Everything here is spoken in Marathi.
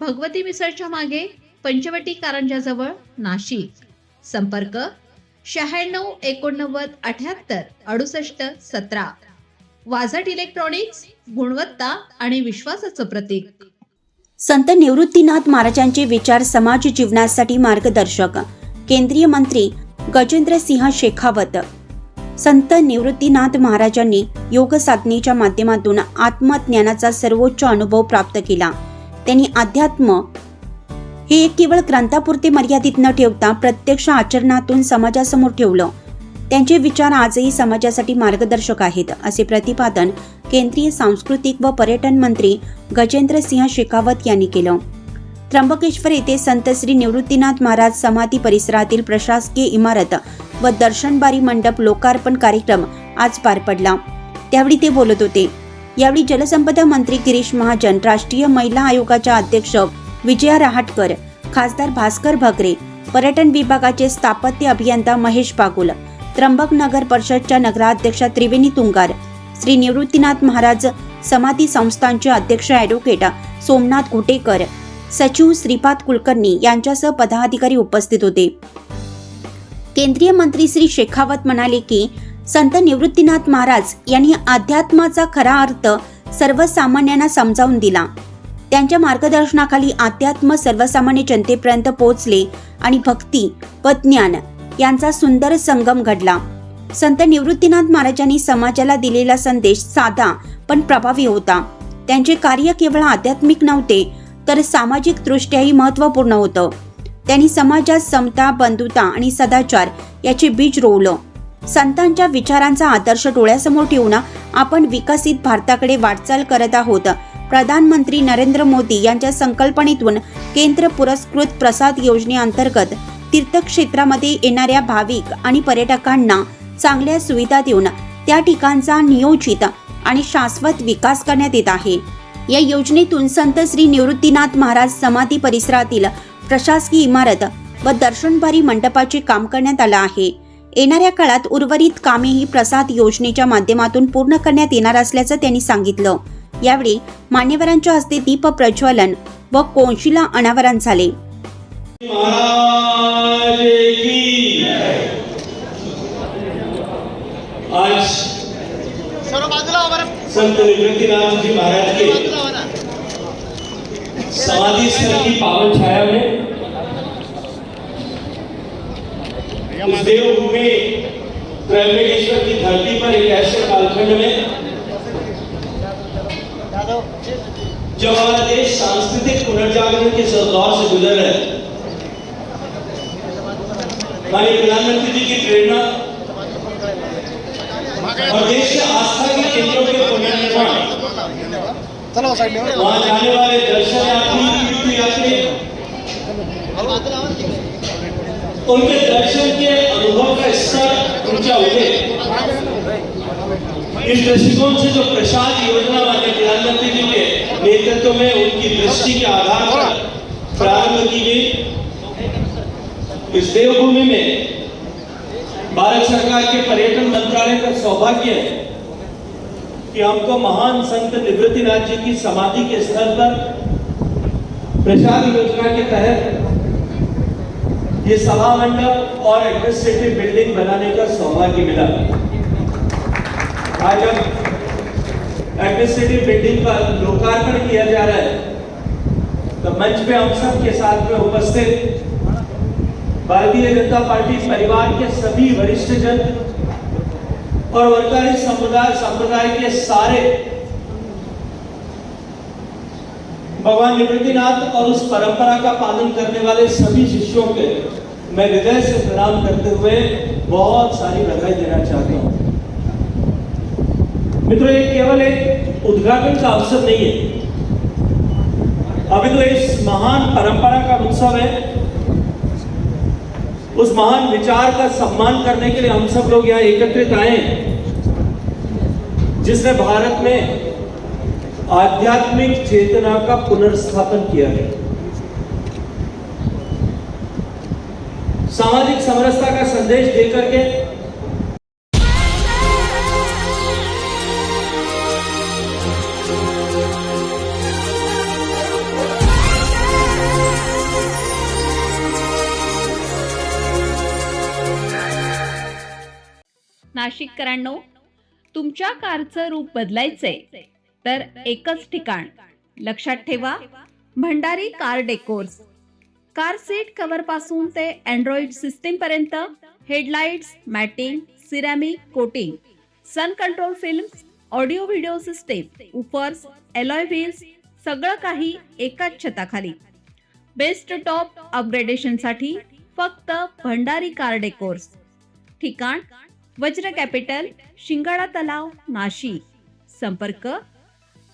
भगवती मिसळच्या मागे पंचवटी कारंजाजवळ नाशिक. संपर्क शहाण्णव एकोणनव्वद अठ्याहत्तर अडुसष्ट सतरा. वाझट इलेक्ट्रॉनिक्स गुणवत्ता आणि विश्वासाचं प्रतीक. संत निवृत्तीनाथ महाराजांचे विचार समाज जीवनासाठी मार्गदर्शक. केंद्रीय मंत्री गजेंद्र सिंह शेखावत. संत निवृत्तीनाथ महाराजांनी योग साधनेच्या माध्यमातून आत्मज्ञानाचा सर्वोच्च अनुभव प्राप्त केला. त्यांनी अध्यात्म हे एक केवळ ग्रंथापुरते मर्यादित न ठेवता प्रत्यक्ष आचरणातून समाजासमोर ठेवलं. त्यांचे विचार आजही समाजासाठी मार्गदर्शक आहेत असे प्रतिपादन केंद्रीय सांस्कृतिक व पर्यटन मंत्री गजेंद्र सिंह शेखावत यांनी केलं. त्र्यंबकेश्वर येथे संत श्री निवृत्तीनाथ महाराज समाधी परिसरातील प्रशासकीय इमारत व दर्शनबारी मंडप लोकार्पण कार्यक्रम आज पार पडला. त्यावेळी ते बोलत होते यावेळी जलसंपदा मंत्री गिरीश महाजन राष्ट्रीय महिला आयोगाच्या अध्यक्ष विजया रहाटकर खासदार भास्कर भगरे पर्यटन विभागाचे स्थापत्य अभियंता महेश बागुल त्र्यंबक नगर परिषदच्या नगराध्यक्षा त्रिवेणी तुंगार श्री निवृत्तीनाथ महाराज समाधी संस्थांचे अध्यक्ष ॲडव्होकेट सोमनाथ घोटेकर सचिव श्रीपाद कुलकर्णी यांच्यासह पदाधिकारी उपस्थित होते. केंद्रीय मंत्री श्री शेखावत म्हणाले की संत निवृत्तीनाथ महाराज यांनी अध्यात्माचा खरा अर्थ सर्वसामान्यांना समजावून दिला. त्यांच्या मार्गदर्शनाखाली अध्यात्म सर्वसामान्य जनतेपर्यंत पोहोचले आणि भक्ती व ज्ञान यांचा सुंदर संगम घडला. संत निवृत्तीनाथ महाराजांनी समाजाला दिलेला संदेश साधा पण प्रभावी होता. त्यांचे कार्य केवळ आध्यात्मिक नव्हते तर सामाजिक दृष्ट्याही महत्त्वपूर्ण होतं. त्यांनी समाजात समता बंधुता आणि सदाचार याचे बीज रोवलं. संतांच्या विचारांचा आदर्श डोळ्यासमोर ठेवून आपण विकसित भारताकडे वाटचाल करत आहोत. प्रधानमंत्री नरेंद्र मोदी यांच्या संकल्पनेतून केंद्र पुरस्कृत प्रसाद योजनेअंतर्गत तीर्थक्षेत्रामध्ये येणाऱ्या भाविक आणि पर्यटकांना चांगल्या सुविधा देऊन त्या ठिकाणचा नियोजित आणि शाश्वत विकास करण्यात येत आहे. या योजनेतून संत श्री निवृत्तीनाथ महाराज समाधी परिसरातील प्रशासकीय इमारत व दर्शनभारी मंडपाचे काम करण्यात आलं आहे. येणाऱ्या काळात उर्वरित कामेही प्रसाद योजनेच्या माध्यमातून पूर्ण करण्यात येणार असल्याचं त्यांनी सांगितलं. यावेळी मान्यवरांच्या हस्ते दीप प्रज्वलन व कोनशिला अनावरण झाले. महाराज आज संत निवृत्तीनाथ जी महाराज के समाधि स्थल की पावन छाया में इस देवभूमि त्रैंबकेश्वर की धरती पर एक ऐसे कालखंड में जब हमारा देश सांस्कृतिक पुनर्जागरण के दौर से गुजर रहा है। माननीय प्रधानमंत्री जी की प्रेरणा और देश के आस्था के केंद्रों के पुनर्निर्माण। चला साईडने जाने वाले दर्शनार्थी तीर्थयात्री। बाजूला हो ना. उनके दर्शन के अनुभव का स्तर ऊँचा उठे इस दृष्टिकोण से जो प्रसाद योजना माननीय प्रधानमंत्री जी के नेतृत्व में उनकी दृष्टि के आधार पर प्रारंभ की गई। इस देवभूमि में भारत सरकार के पर्यटन मंत्रालय का सौभाग्य है कि हमको महान संत निवृत्तिनाथ जी की समाधि के स्थल पर प्रसाद योजना के तहत ये सभा मंडप और एडमिनिस्ट्रेटिव बिल्डिंग बनाने का सौभाग्य मिला। आज हम एडमिनिस्ट्रेटिव बिल्डिंग का लोकार्पण किया जा रहा है। तो मंच पे हम सब के साथ में उपस्थित भारतीय जनता पार्टी परिवार के सभी वरिष्ठ जन और वर्गारी समुदाय संप्रदाय के सारे भगवान निवृत्तिनाथ और उस परंपरा का पालन करने वाले सभी शिष्यों के मैं हृदय से प्रणाम करते हुए बहुत सारी बधाई देना चाहता हूँ। मित्रों, ये केवल एक उद्घाटन का अवसर नहीं है। अभी तो इस महान परंपरा का उत्सव है। उस महान विचार का सम्मान करने के लिए हम सब लोग यहाँ एकत्रित आए जिसने भारत में आध्यात्मिक चेतना का पुनर्स्थापन किया है? सामाजिक समरसता का संदेश देकर के नाशिककरांनो तुमच्या कारचं रूप बदलायचंय. तर एकच ठिकाण. लक्षात ठेवा Bhandari car decors. Car seat कव्हरपासून ते अँड्रॉइड सिस्टीम पर्यंत headlights matting ceramic coating sun control films audio video system woofers alloy wheels सगळं काही एकाच छताखाली. बेस्ट टॉप अपग्रेडेशनसाठी फक्त भंडारी कार डेकोर्स. ठिकाण वज्र कॅपिटल शिंगाडा तलाव नाशिक. संपर्क